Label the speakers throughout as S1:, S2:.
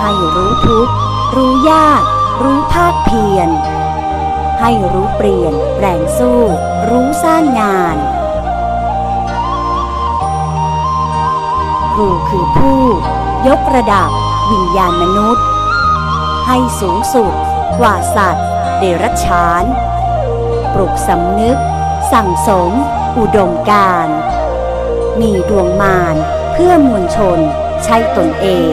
S1: ให้รู้ทุกข์รู้ยาก รู้ภาคเพียร ให้รู้เปลี่ยนแปลงสู้ รู้สร้างงานครูคือผู้ ยกระดับ วิญญาณมนุษย์ ให้สูงสุด กว่าสัตว์ เดรัจฉาน ปลุกสำนึก สั่งสม อุดมการ มีดวงมารเพื่อมวลชนใช่ตนเอง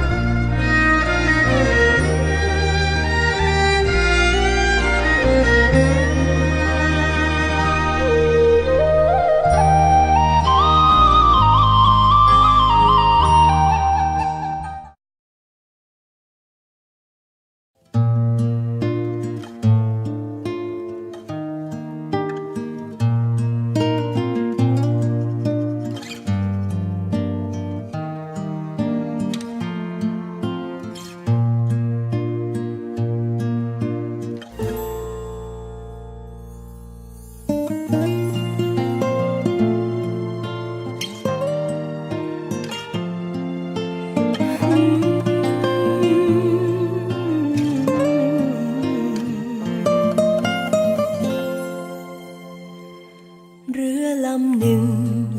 S1: ำ
S2: หนึ่ง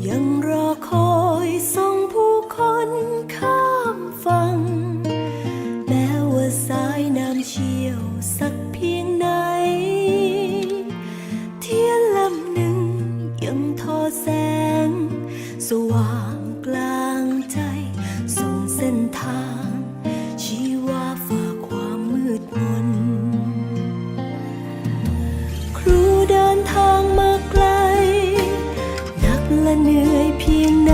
S2: ยังรอคอยส่งผู้คนข้ามฝั่งแม้ว่าสายน้ำเชี่ยวสักเพียงไหน เทียนลำหนึ่งยังทอแสง สว่างกลางใจ ส่งเส้นทาง เพียงใด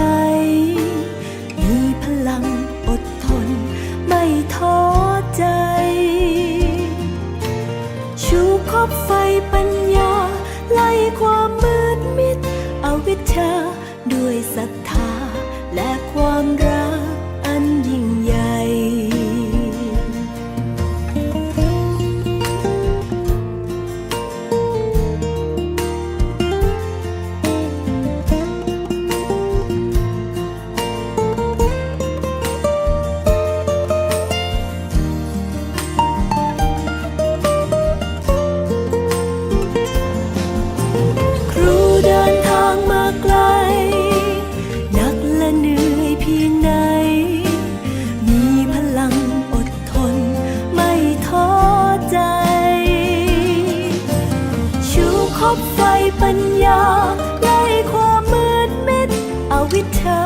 S2: ิตเธอ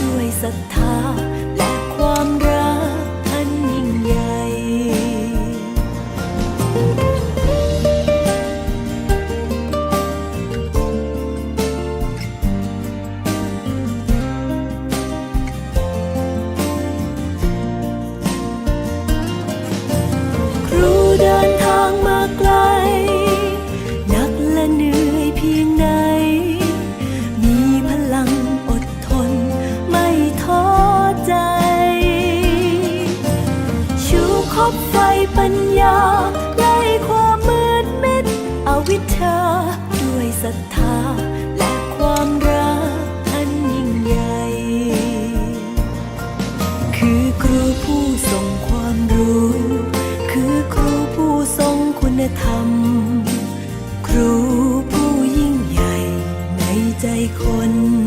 S2: ด้วยศรัทธา คน